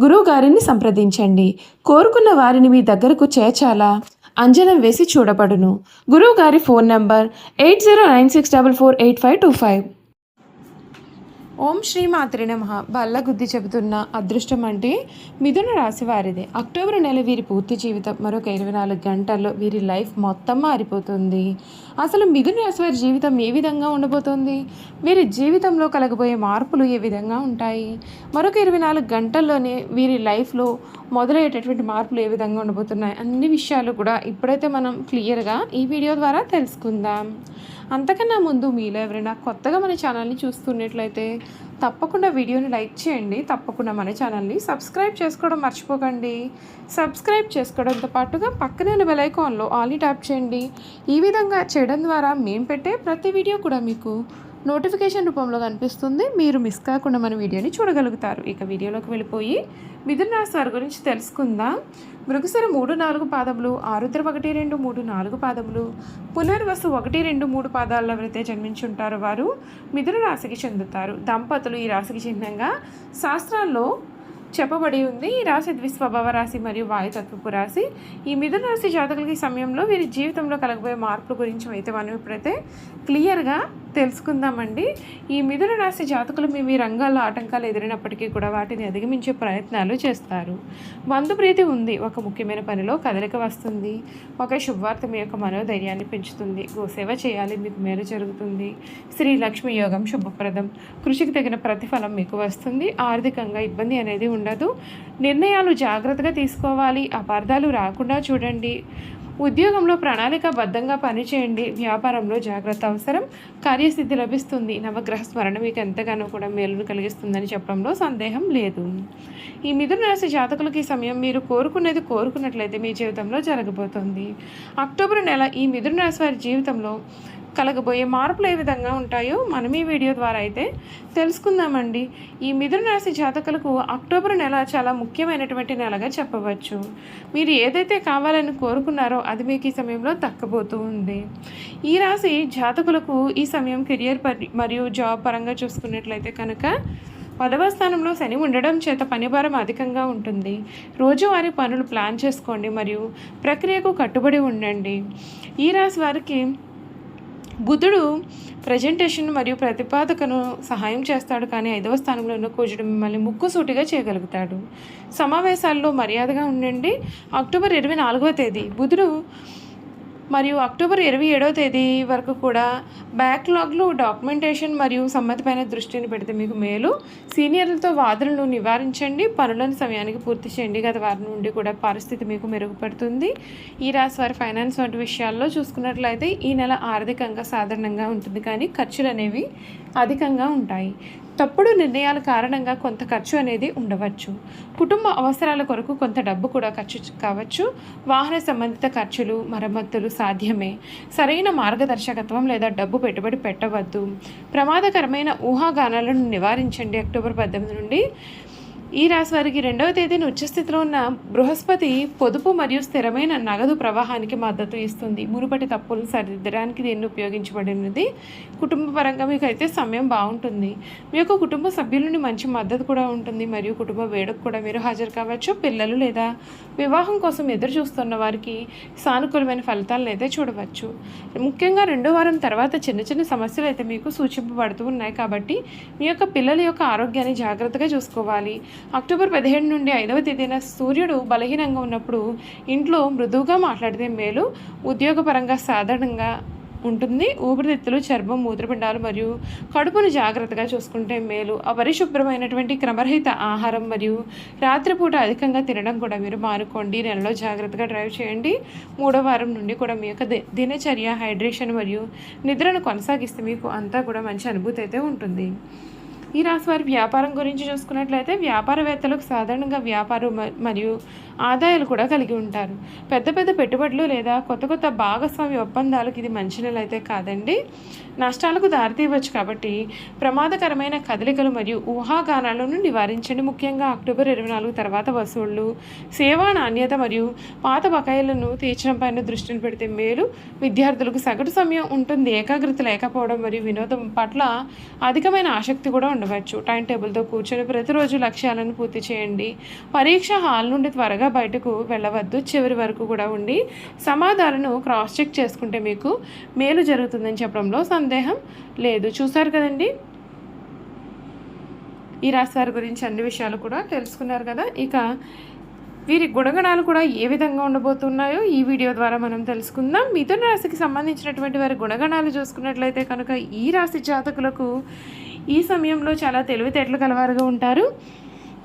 గురువుగారిని సంప్రదించండి. కోరుకున్న వారిని మీ దగ్గరకు చేర్చాలా? అంజనం వేసి చూడబడును. గురువుగారి phone number eight zero nine six double four eight five two five. ఓం శ్రీ మాత్రి నమ. బల్లగుద్ది చెబుతున్న అదృష్టం అంటే మిథున రాశి వారిదే. అక్టోబర్ నెల వీరి పూర్తి జీవితం. మరొక ఇరవై నాలుగు గంటల్లో వీరి లైఫ్ మొత్తం మారిపోతుంది. అసలు మిథున రాశి వారి జీవితం ఏ విధంగా ఉండబోతోంది? వీరి జీవితంలో కలగబోయే మార్పులు ఏ విధంగా ఉంటాయి? మరొక ఇరవై నాలుగు గంటల్లోనే వీరి లైఫ్లో మొదలయ్యేటటువంటి మార్పులు ఏ విధంగా ఉండబోతున్నాయి? అన్ని విషయాలు కూడా ఇప్పుడైతే మనం క్లియర్గా ఈ వీడియో ద్వారా తెలుసుకుందాం. అంతకన్నా ముందు మీలో ఎవరైనా కొత్తగా మన ఛానల్ని చూస్తున్నట్లయితే తప్పకుండా వీడియోని లైక్ చేయండి. తప్పకుండా మన ఛానల్ని సబ్స్క్రైబ్ చేసుకోవడం మర్చిపోకండి. సబ్స్క్రైబ్ చేసుకోవడంతో పాటుగా పక్కనే ఉన్న బెల్ ఆల్ని ట్యాప్ చేయండి. ఈ విధంగా చేయడం ద్వారా మేము పెట్టే ప్రతి వీడియో కూడా మీకు నోటిఫికేషన్ రూపంలో కనిపిస్తుంది. మీరు మిస్ కాకుండా మన వీడియోని చూడగలుగుతారు. ఇక వీడియోలోకి వెళ్ళిపోయి మిథున రాశి వారి గురించి తెలుసుకుందాం. మృగసర మూడు నాలుగు పాదములు ఆరుద్ర ఒకటి రెండు మూడు నాలుగు పాదములు పునర్వసు ఒకటి రెండు మూడు పాదాల్లో ఎవరైతే జన్మించి ఉంటారో వారు మిథున రాశికి చెందుతారు. దంపతులు ఈ రాశికి చిహ్నంగా శాస్త్రాల్లో చెప్పబడి ఉంది. ఈ రాశి ద్విస్వభావ రాశి మరియు వాయుతత్వపు రాశి. ఈ మిథున రాశి జాతకులకి ఈ సమయంలో వీరి జీవితంలో కలగబోయే మార్పుల గురించి అయితే మనం ఇప్పుడైతే క్లియర్గా తెలుసుకుందామండి. ఈ మిథున రాశి జాతకులు మీ రంగాల్లో ఆటంకాలు ఎదిరినప్పటికీ కూడా వాటిని అధిగమించే ప్రయత్నాలు చేస్తారు. బంధుప్రీతి ఉంది. ఒక ముఖ్యమైన పనిలో కదలిక వస్తుంది. ఒక శుభవార్త మీ యొక్క మనోధైర్యాన్ని పెంచుతుంది. గోసేవ చేయాలి. మీకు మేలు జరుగుతుంది. శ్రీ లక్ష్మి యోగం శుభప్రదం. కృషికి తగిన ప్రతిఫలం మీకు వస్తుంది. ఆర్థికంగా ఇబ్బంది అనేది ఉండదు. నిర్ణయాలు జాగ్రత్తగా తీసుకోవాలి. అపార్థాలు రాకుండా చూడండి. ఉద్యోగంలో ప్రణాళికాబద్ధంగా పనిచేయండి. వ్యాపారంలో జాగ్రత్త అవసరం. కార్యసిద్ధి లభిస్తుంది. నవగ్రహ స్మరణ మీకు ఎంతగానో కూడా మేలును కలిగిస్తుందని చెప్పడంలో సందేహం లేదు. ఈ మిథున రాశి జాతకులకి ఈ సమయం మీరు కోరుకునేది కోరుకున్నట్లయితే మీ జీవితంలో జరగబోతోంది. అక్టోబర్ నెల ఈ మిథున రాశి వారి జీవితంలో కలగబోయే మార్పులు ఏ విధంగా ఉంటాయో మనం ఈ వీడియో ద్వారా అయితే తెలుసుకుందామండి. ఈ మిథున రాశి జాతకులకు అక్టోబర్ నెల చాలా ముఖ్యమైనటువంటి నెలగా చెప్పవచ్చు. మీరు ఏదైతే కావాలని కోరుకున్నారో అది మీకు ఈ సమయంలో దక్కబోతూ ఉంది. ఈ రాశి జాతకులకు ఈ సమయం కెరియర్ పరి మరియు జాబ్ పరంగా చూసుకున్నట్లయితే కనుక పదవ స్థానంలో శని ఉండడం చేత పనిభారం అధికంగా ఉంటుంది. రోజువారీ పనులు ప్లాన్ చేసుకోండి మరియు ప్రక్రియకు కట్టుబడి ఉండండి. ఈ రాశి వారికి బుధుడు ప్రజెంటేషన్ మరియు ప్రతిపాదకను సహాయం చేస్తాడు కానీ ఐదవ స్థానంలో ఉన్న కుజుడు మిమ్మల్ని ముక్కుసూటిగా చేయగలుగుతాడు. సమావేశాల్లో మర్యాదగా ఉండండి. అక్టోబర్ ఇరవై నాలుగవ తేదీ. బుధుడు మరియు అక్టోబర్ ఇరవై ఏడవ తేదీ వరకు కూడా బ్యాక్లాగ్లు డాక్యుమెంటేషన్ మరియు సమ్మతిపైన దృష్టిని పెడితే మీకు మేలు. సీనియర్లతో వాదనలు నివారించండి. పనులను సమయానికి పూర్తి చేయండి. గత వారం నుండి కూడా పరిస్థితి మీకు మెరుగుపడుతుంది. ఈ రాశి వారి ఫైనాన్స్ వంటి విషయాల్లో చూసుకున్నట్లయితే ఈ నెల ఆర్థికంగా సాధారణంగా ఉంటుంది. కానీ ఖర్చులు అనేవి అధికంగా ఉంటాయి. తప్పుడు నిర్ణయాల కారణంగా కొంత ఖర్చు అనేది ఉండవచ్చు. కుటుంబ అవసరాల కొరకు కొంత డబ్బు కూడా ఖర్చు కావచ్చు. వాహన సంబంధిత ఖర్చులు మరమ్మతులు సాధ్యమే. సరైన మార్గదర్శకత్వం లేదా డబ్బు పెట్టుబడి పెట్టవద్దు. ప్రమాదకరమైన ఊహాగానాలను నివారించండి అక్టోబర్ పద్దెనిమిది నుండి. ఈ రాశి వారికి రెండవ తేదీన ఉచ్చస్థితిలో ఉన్న బృహస్పతి పొదుపు మరియు స్థిరమైన నగదు ప్రవాహానికి మద్దతు ఇస్తుంది. మునుపటి తప్పులు సరిదిద్దడానికి దీన్ని ఉపయోగించబడినది. కుటుంబ పరంగా మీకు అయితే సమయం బాగుంటుంది. మీ యొక్క కుటుంబ సభ్యుల నుండి మంచి మద్దతు కూడా ఉంటుంది. మరియు కుటుంబ వేడుక కూడా మీరు హాజరు కావచ్చు. పిల్లలు లేదా వివాహం కోసం ఎదురు చూస్తున్న వారికి సానుకూలమైన ఫలితాలను అయితే చూడవచ్చు. ముఖ్యంగా రెండో వారం తర్వాత చిన్న చిన్న సమస్యలు అయితే మీకు సూచింపబడుతూ ఉన్నాయి. కాబట్టి మీ యొక్క పిల్లల యొక్క ఆరోగ్యాన్ని జాగ్రత్తగా చూసుకోవాలి. అక్టోబర్ పదిహేడు నుండి ఐదవ తేదీన సూర్యుడు బలహీనంగా ఉన్నప్పుడు ఇంట్లో మృదువుగా మాట్లాడితే మేలు ఉద్యోగపరంగా సాధారణంగా ఉంటుంది. ఊపిరితిత్తులు చర్మం మూత్రపిండాలు మరియు కడుపును జాగ్రత్తగా చూసుకుంటే మేలు. అపరిశుభ్రమైనటువంటి క్రమరహిత ఆహారం మరియు రాత్రిపూట అధికంగా తినడం కూడా మీరు మానుకోండి. నెలలో జాగ్రత్తగా డ్రైవ్ చేయండి. మూడో వారం నుండి కూడా మీ యొక్క ది- దినచర్య హైడ్రేషన్ మరియు నిద్రను కొనసాగిస్తే మీకు అంతా కూడా మంచి అనుభూతి అయితే ఉంటుంది. ఈ రాశి వారి వ్యాపారం గురించి చూసుకున్నట్లయితే వ్యాపారవేత్తలకు సాధారణంగా వ్యాపారం మ- మరియు ఆదాయాలు కూడా కలిగి ఉంటారు. పెద్ద పెద్ద పెట్టుబడులు లేదా కొత్త కొత్త భాగస్వామి ఒప్పందాలకు ఇది మంచి నెల అయితే కాదండి. నష్టాలకు దారితీయవచ్చు కాబట్టి ప్రమాదకరమైన కదలికలు మరియు ఊహాగానాలను నివారించండి. ముఖ్యంగా అక్టోబర్ ఇరవై నాలుగు తర్వాత వసూళ్ళు సేవా నాణ్యత మరియు పాత బకాయిలను తీర్చడం పైన దృష్టిని పెడితే మేలు. విద్యార్థులకు సగటు సమయం ఉంటుంది. ఏకాగ్రత లేకపోవడం మరియు వినోదం పట్ల అధికమైన ఆసక్తి కూడా ఉండవచ్చు. టైం టేబుల్తో కూర్చొని ప్రతిరోజు లక్ష్యాలను పూర్తి చేయండి. పరీక్ష హాల్ నుండి త్వరగా బయటకు వెళ్ళవద్దు చివరి వరకు కూడా ఉండి సమాధానాలను క్రాస్ చెక్ చేసుకుంటే మీకు మేలు జరుగుతుందని చెప్పడంలో సందేహం లేదు. చూసారు కదండి? ఈ రాశి వారి గురించి అన్ని విషయాలు కూడా తెలుసుకున్నారు కదా. ఇక వీరి గుణగణాలు కూడా ఏ విధంగా ఉండబోతున్నాయో ఈ వీడియో ద్వారా మనం తెలుసుకుందాం. మిథున రాశికి సంబంధించినటువంటి వారి గుణగణాలు చూసుకున్నట్లయితే కనుక ఈ రాశి జాతకులకు ఈ సమయంలో చాలా తెలివితేటలు కలవారుగా ఉంటారు.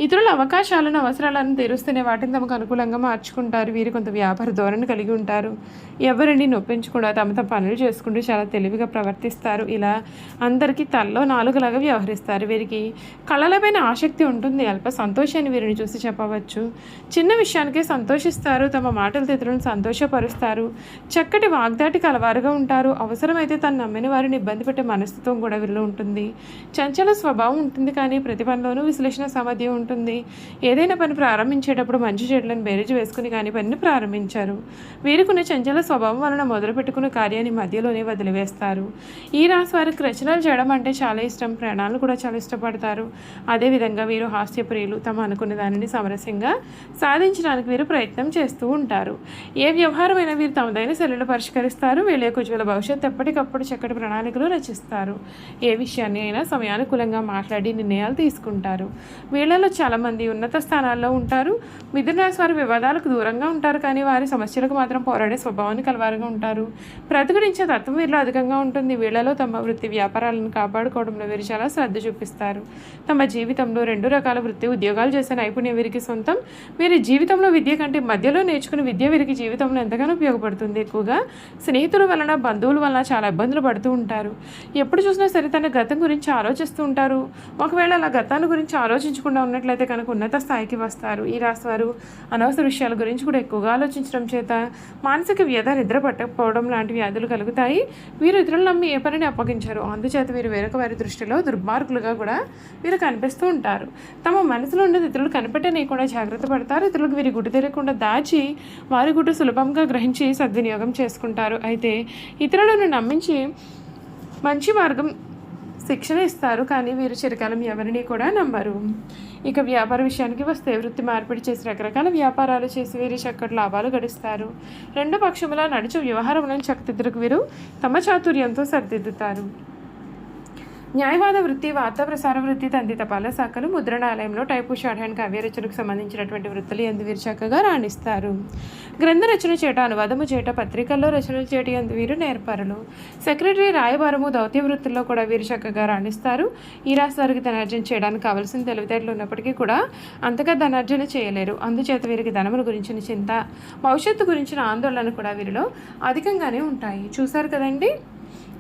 ఇతరుల అవకాశాలను అవసరాలను తీరుస్తూనే వాటిని తమకు అనుకూలంగా మార్చుకుంటారు. వీరు కొంత వ్యాపార ధోరణి కలిగి ఉంటారు. ఎవరిని నొప్పించకుండా తమ తమ పనులు చేసుకుంటూ చాలా తెలివిగా ప్రవర్తిస్తారు. ఇలా అందరికీ తల్లో నాలుగులాగా వ్యవహరిస్తారు. వీరికి కళలపైన ఆసక్తి ఉంటుంది. అల్ప సంతోషాన్ని వీరిని చూసి చెప్పవచ్చు. చిన్న విషయానికే సంతోషిస్తారు. తమ మాటల ఇతరులను సంతోషపరుస్తారు. చక్కటి వాగ్దాటి కలవారుగా ఉంటారు. అవసరమైతే తను నమ్మిన వారిని ఇబ్బంది పెట్టే మనస్తత్వం కూడా వీరిలో ఉంటుంది. చంచల స్వభావం ఉంటుంది కానీ ప్రతి పనిలోనూ విశ్లేషణ సామర్థ్యం ఉంటుంది. ఏదైనా పని ప్రారంభించేటప్పుడు మంచి చెడులను బేరీజు వేసుకుని కానీ పనిని ప్రారంభించారు. వీరికున్న చంచల స్వభావం వలన మొదలు పెట్టుకున్న కార్యాన్ని మధ్యలోనే వదిలివేస్తారు. ఈ రాశి వారికి రచనలు చేయడం అంటే చాలా ఇష్టం. ప్రయాణాలు కూడా చాలా ఇష్టపడతారు. అదేవిధంగా వీరు హాస్యప్రియులు. తమ అనుకున్న దానిని సమరస్యంగా సాధించడానికి వీరు ప్రయత్నం చేస్తూ ఉంటారు. ఏ వ్యవహారమైనా వీరు తమదైన శైలిలో పరిష్కరిస్తారు. వీళ్ళ యొక్క ఉజ్వల భవిష్యత్తు ఎప్పటికప్పుడు చక్కటి ప్రణాళికలు రచిస్తారు. ఏ విషయాన్ని అయినా సమయానుకూలంగా మాట్లాడి నిర్ణయాలు తీసుకుంటారు. వీళ్ళలో చాలామంది ఉన్నత స్థానాల్లో ఉంటారు. మిథున రాశి వారి వివాదాలకు దూరంగా ఉంటారు. కానీ వారి సమస్యలకు మాత్రం పోరాడే స్వభావాన్ని కలవారుగా ఉంటారు. ప్రతిఘటించే తత్వం వీరిలో అధికంగా ఉంటుంది. వీళ్ళలో తమ వృత్తి వ్యాపారాలను కాపాడుకోవడంలో వీరు చాలా శ్రద్ధ చూపిస్తారు. తమ జీవితంలో రెండు రకాల వృత్తి ఉద్యోగాలు చేసే నైపుణ్యం వీరికి సొంతం. వీరి జీవితంలో విద్య కంటే మధ్యలో నేర్చుకుని విద్య వీరికి జీవితంలో ఎంతగానో ఉపయోగపడుతుంది. ఎక్కువగా స్నేహితుల వలన బంధువుల వలన చాలా ఇబ్బందులు పడుతూ ఉంటారు. ఎప్పుడు చూసినా సరే తన గతం గురించి ఆలోచిస్తూ ఉంటారు. ఒకవేళ అలా గతాన్ని గురించి ఆలోచించకుండా చేసినట్లయితే కనుక ఉన్నత స్థాయికి వస్తారు. ఈ రాశి వారు అనవసర విషయాల గురించి కూడా ఎక్కువగా ఆలోచించడం చేత మానసిక వ్యధ నిద్ర పట్టకపోవడం లాంటి వ్యాధులు కలుగుతాయి. వీరు ఇతరులు నమ్మి ఏ పనిని అప్పగించారు. అందుచేత వీరు వేరొక వారి దృష్టిలో దుర్మార్గులుగా కూడా వీరు కనిపిస్తూ ఉంటారు. తమ మనసులో ఉన్నది ఇతరులు కనిపెట్టనీయకుండా జాగ్రత్త పడతారు. ఇతరులకు వీరి గుడ్డు తెలియకుండా దాచి వారి గుడ్డు సులభంగా గ్రహించి సద్వినియోగం చేసుకుంటారు. అయితే ఇతరులను నమ్మించి మంచి మార్గం శిక్షణ ఇస్తారు. కానీ వీరు చిరకాలం ఎవరిని కూడా నమ్మరు. ఇక వ్యాపార విషయానికి వస్తే వృత్తి మార్పిడి చేసి రకరకాల వ్యాపారాలు చేసి వీరి చక్కటి లాభాలు గడిస్తారు. రెండు పక్షములా నడుచు వ్యవహారములను చక్కదిద్దరకు వీరు తమ చాతుర్యంతో సరిదిద్దుతారు. న్యాయవాద వృత్తి వార్తా ప్రసార వృత్తి తంది తపాల శాఖలు ముద్రణాలయంలో టైపు షార్ట్ హ్యాండ్ కావ్య రచనకు సంబంధించినటువంటి వృత్తులు ఎందు వీరు చక్కగా రాణిస్తారు. గ్రంథ రచన చేట అనువాదము చేట పత్రికల్లో రచనలు చేటి ఎందు వీరు నేర్పరులు. సెక్రటరీ రాయబారము దౌత్య వృత్తుల్లో కూడా వీరు చక్కగా రాణిస్తారు. ఈ రాశి వారికి ధనార్జన చేయడానికి కావలసిన తెలివితేటలు ఉన్నప్పటికీ కూడా అంతగా ధనార్జన చేయలేరు. అందుచేత వీరికి ధనముల గురించిన చింత భవిష్యత్తు గురించిన ఆందోళన కూడా వీరిలో అధికంగానే ఉంటాయి. చూశారు కదండి?